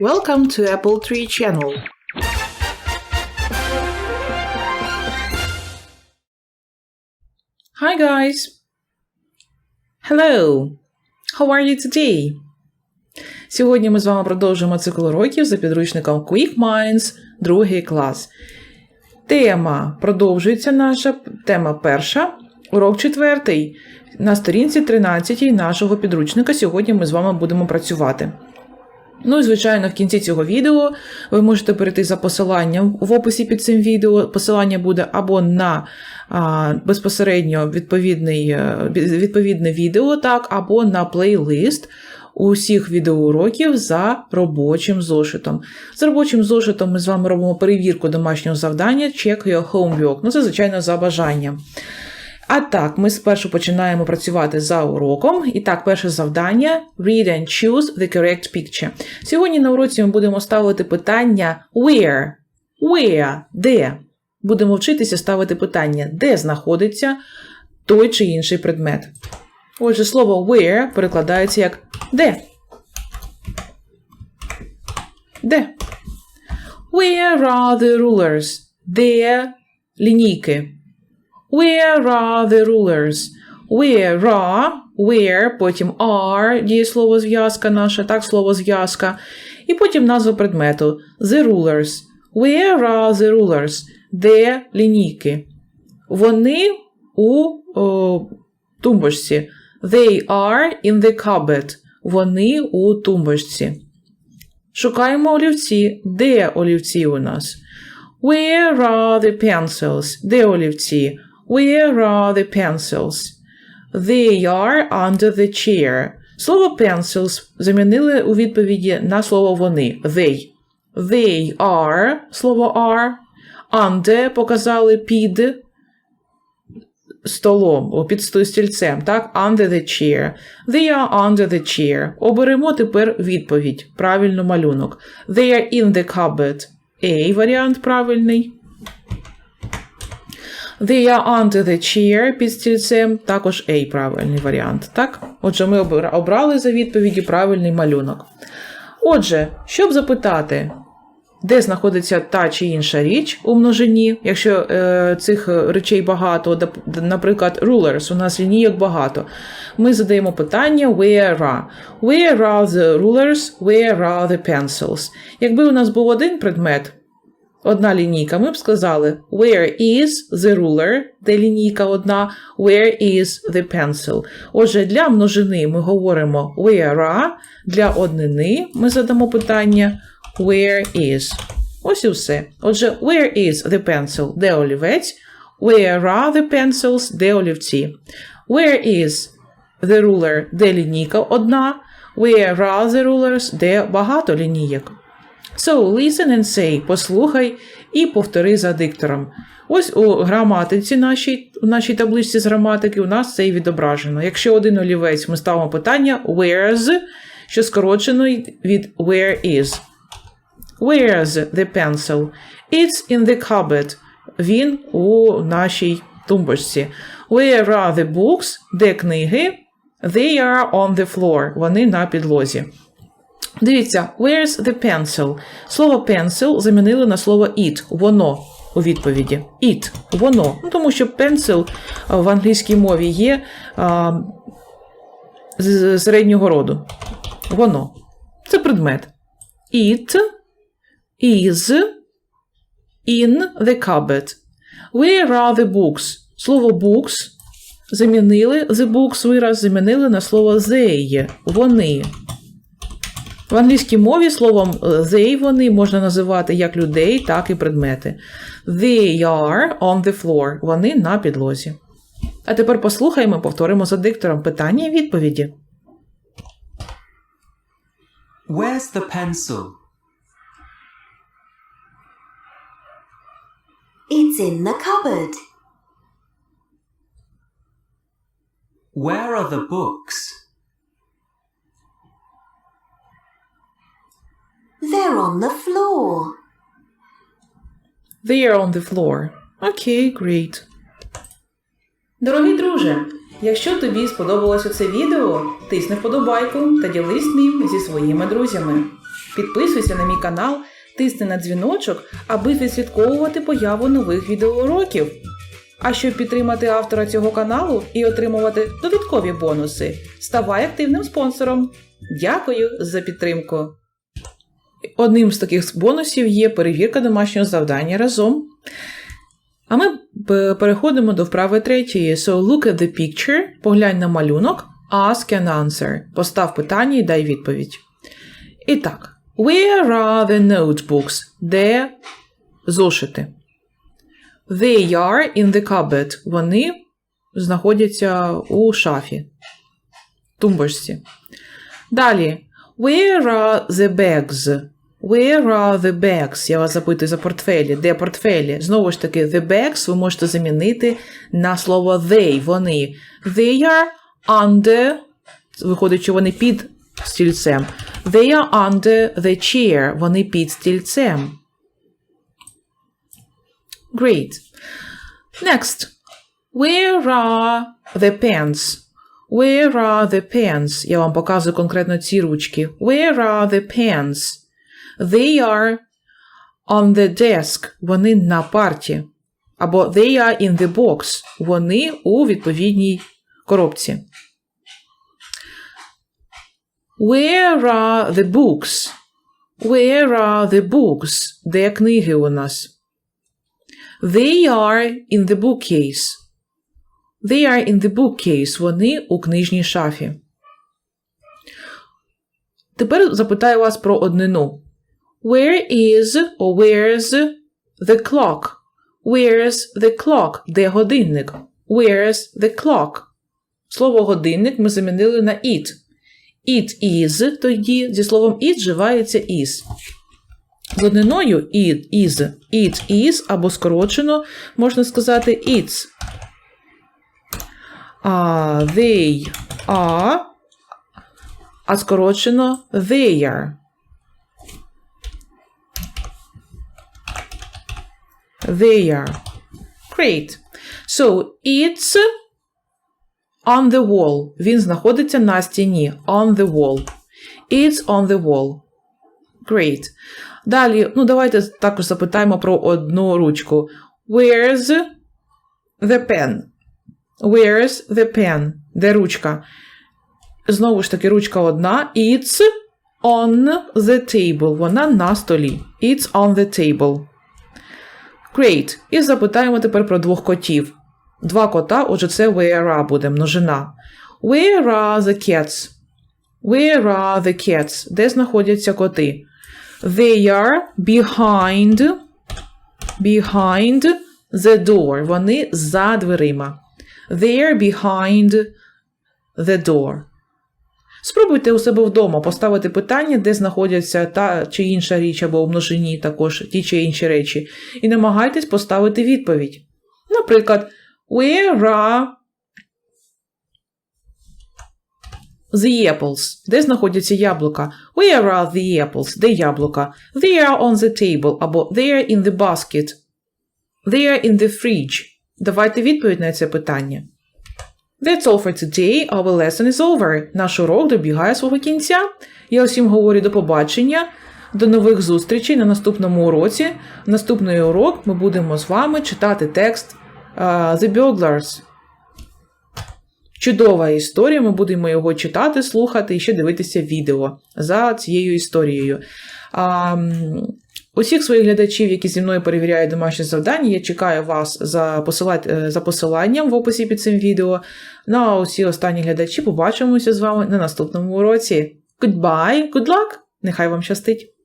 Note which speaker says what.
Speaker 1: Welcome to Apple Tree Channel. Hi guys. Hello. How are you today? Сьогодні ми з вами продовжуємо цикл уроків за підручником Quick Minds, другий клас. Тема продовжується наша, тема перша, урок четвертий. На сторінці 13 нашого підручника сьогодні ми з вами будемо працювати. Ну і звичайно, в кінці цього відео ви можете перейти за посиланням в описі під цим відео. Посилання буде або на а, безпосередньо відповідний, е, відповідне відео, так, або на плейлист усіх відеоуроків за робочим зошитом. За робочим зошитом ми з вами робимо перевірку домашнього завдання Check your homework. Ну, це, звичайно, за бажанням. А так, ми спершу починаємо працювати за уроком. І так, перше завдання read and choose the correct picture. Сьогодні на уроці ми будемо ставити питання where, where, де. Будемо вчитися ставити питання, де знаходиться той чи інший предмет. Отже, слово where перекладається як де. Де. Where are the rulers? Де лінійки? Where are the rulers? Where are, where, потім are, дієслово зв'язка наша, так, слово зв'язка. І потім назва предмету. The rulers. Where are the rulers? Де лінійки? Вони у о, тумбочці. They are in the cupboard. Вони у тумбочці. Шукаємо олівці. Де олівці у нас? Where are the pencils? Де олівці? Where are the pencils? They are under the chair. Слово pencils замінили у відповіді на слово вони. They. They are, слово are. Under показали під столом, під стільцем, так? Under the chair. They are under the chair. Оберемо тепер відповідь. Правильно малюнок. They are in the cupboard. A варіант правильний. They are under the chair під стільцем, також A правильний варіант. Так? Отже, ми обрали за відповіді правильний малюнок. Отже, щоб запитати, де знаходиться та чи інша річ у множині, якщо е, цих речей багато, наприклад, rulers, у нас лінійок багато, ми задаємо питання where are. Where are the rulers, where are the pencils? Якби у нас був один предмет, одна лінійка, ми б сказали Where is the ruler, де лінійка одна, where is the pencil. Отже, для множини ми говоримо where are, для однини ми задамо питання where is. Ось і все. Отже, where is the pencil, де олівець, where are the pencils, де олівці. Where is the ruler, де лінійка одна, where are the rulers, де багато лінійок. So, listen and say, послухай і повтори за диктором. Ось у граматиці нашій, у нашій табличці з граматики у нас це і відображено. Якщо один олівець, ми ставимо питання where's, що скорочено від where is. Where's the pencil? It's in the cupboard. Він у нашій тумбочці. Where are the books? Де книги? They are on the floor. Вони на підлозі. Дивіться, where's the pencil? Слово pencil замінили на слово it, воно у відповіді. It, воно. Ну, Тому що pencil в англійській мові є а, з середнього роду. Воно. Це предмет. It is in the cupboard. Where are the books? Слово books замінили the books вираз замінили на слово they. Вони. В англійській мові словом they вони можна називати як людей, так і предмети. They are on the floor. Вони на підлозі. А тепер послухаємо, повторимо за диктором питання і відповіді.
Speaker 2: Where's the pencil?
Speaker 3: It's in the cupboard.
Speaker 2: Where are the books?
Speaker 3: They're on the floor.
Speaker 1: They are on the floor. Окей, okay, great. Дорогий друже, якщо тобі сподобалося це відео, тисни вподобайку та ділись ним зі своїми друзями. Підписуйся на мій канал, тисни на дзвіночок, аби відслідковувати появу нових відеоуроків. А щоб підтримати автора цього каналу і отримувати додаткові бонуси, ставай активним спонсором. Дякую за підтримку. Одним з таких бонусів є перевірка домашнього завдання разом. А ми переходимо до вправи третьої. So look at the picture, поглянь на малюнок, ask and answer. Постав питання і дай відповідь. І так, where are the notebooks? Де зошити? They are in the cupboard. Вони знаходяться у шафі. Тумбочці. Далі. Where are the bags? Where are the bags? Я вас запитую за портфелі. Де портфелі? Знову ж таки, the bags ви можете замінити на слово they, вони. They are under, виходить, що вони під стільцем. They are under the chair. Вони під стільцем. Great. Next. Where are the pens? Where are the pens? Я вам показую конкретно ці ручки. Where are the pens? They are on the desk. Вони на парті. Або they are in the box. Вони у відповідній коробці. Where are the books? Where are the books? Де книги у нас? They are in the bookcase. They are in the bookcase. Вони у книжній шафі. Тепер запитаю вас про однину. Where is or where's the clock? Where's the clock? Де годинник? Where's the clock? Слово годинник ми замінили на it. It is, тоді зі словом it вживається is. З одниною it is, it is, або скорочено можна сказати it's. А they are, а скорочено they are. They are. Great. So, it's on the wall. Він знаходиться на стіні. On the wall. It's on the wall. Great. Далі, ну давайте також запитаємо про одну ручку. Where's the pen? Where's the pen? Де ручка? Знову ж таки, ручка одна. It's on the table. Вона на столі. It's on the table. Great. І запитаємо тепер про двох котів. Два кота, отже, це where are буде множина. Where are the cats? Where are the cats? Де знаходяться коти? They are behind, behind the door. Вони за дверима. They are behind the door. Спробуйте у себе вдома поставити питання, де знаходяться та чи інша річ або множині також ті чи інші речі, і намагайтесь поставити відповідь. Наприклад, Where are the apples? Де знаходяться яблука? Where are the apples? Де яблука? They are on the table або they are in the basket. They are in the fridge. Давайте відповідь на це питання. That's all for today. Our lesson is over. Наш урок добігає свого кінця. Я усім говорю до побачення, до нових зустрічей на наступному уроці. Наступний урок ми будемо з вами читати текст uh, The Burglars. Чудова історія, ми будемо його читати, слухати і ще дивитися відео за цією історією. М, усіх своїх глядачів, які зі мною перевіряють домашні завдання, я чекаю вас за, е, за посиланням в описі під цим відео. Ну а усі останні глядачі побачимося з вами на наступному уроці. Goodbye, good luck! Нехай вам щастить!